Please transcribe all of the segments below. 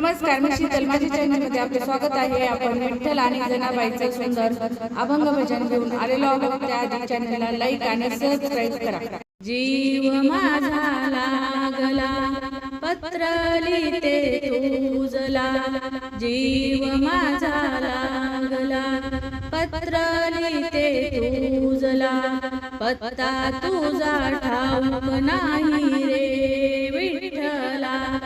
नमस्कार मी शीतल माझ्या चॅनलमध्ये आपले स्वागत आहे. आपण विठ्ठल आणि जनाबाईचं सुंदर अभंग भजन घेऊन आलेलो आहोत. त्याआधी चॅनलला लाईक आणि सबस्क्राईब करा. जीव माझा लागला पत्र लिहिते तुझला जीव माझा लागला पत्र लिहिते तुझला पत्ता तुझा ठाऊक नाही रे.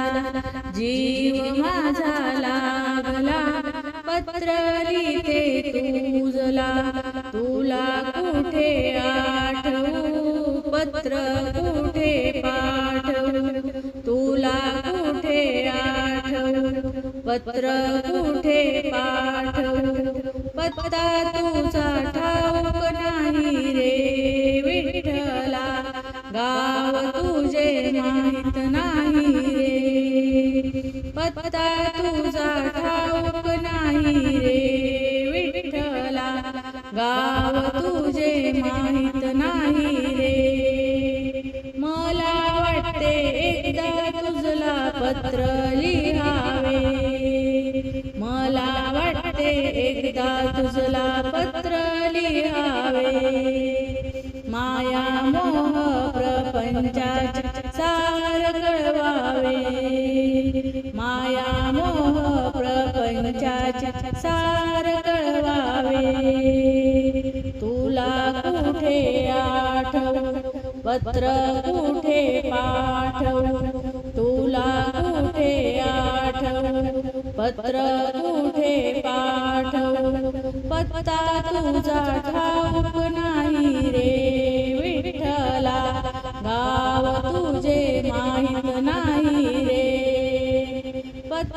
तुझला जीव माझा लागला पत्र लिहिते तुझला तुला कुठे आठवू? पत्र कुठे पाठवू? तुला कुठे आठवू? पत्र कुठे पाठवू? पत्ता तुझा ठाऊक नाही रे विठ्ठला. गाव तुझे नाही आता तुझा ठाऊक नाही रे विठ्ठला. गाव तुझे माहीत नाही रे. मला वाटते एकदा तुझला पत्र लिहावे. मला वाटते एकदा तुझला पत्र लिहावे. माया मोह प्रपंचाचे सार कळवावे. सार कळवावे. तुला कुठे आठव? पत्र कुठे पाठव? तुला कुठे आठव? पत्र कुठे पाठव? पत्ता तुझा ठाऊक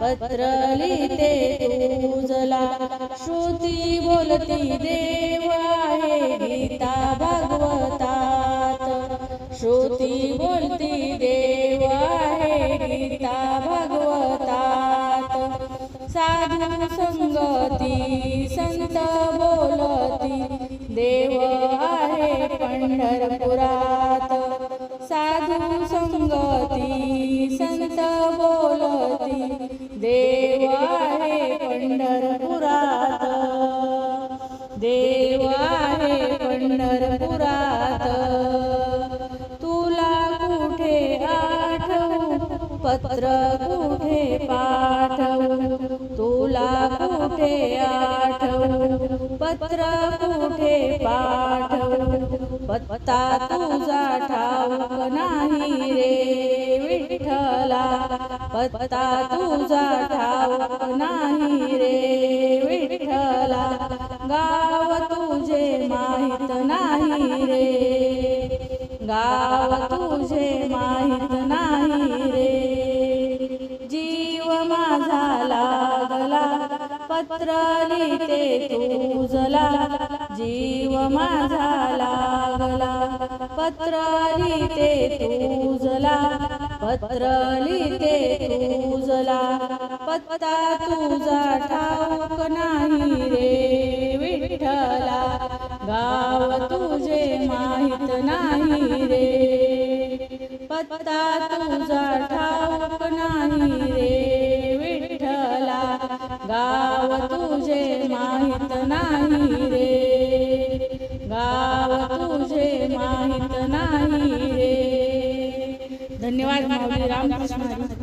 पत्र लिहिते तुझला श्रुती बोलती देव आहे गीता भागवतात. श्रुती बोलती देव आहे गीता भागवतात. साधू संगती संत बोलती देव आहे पंढरपूर पंढरपुरात तुला कुठे आठवू? पत्र कुठे पाठवू? तुला कुठे आठवू? पत्र कुठे पाठवू? पत्ता तुझा ठाऊक नाही रे विठ्ठला. पत्ता तुझा ठाऊक नाही रे विठ्ठला. गाव माहीत नाही रे. गाव तुझे माहीत नाही रे. जीव माझा लागला पत्र लिहिते तुझला जीव माझा लागला पत्र लिहिते तुझला पत्र लिहिते तुझला पत्ता तुझा पत्ता तुझा ठाऊक नाही रे विठ्ठला. गाव तुझे माहीत नाही रे. गाव तुझे माहीत नाही रे. धन्यवाद माऊली रामकृष्ण.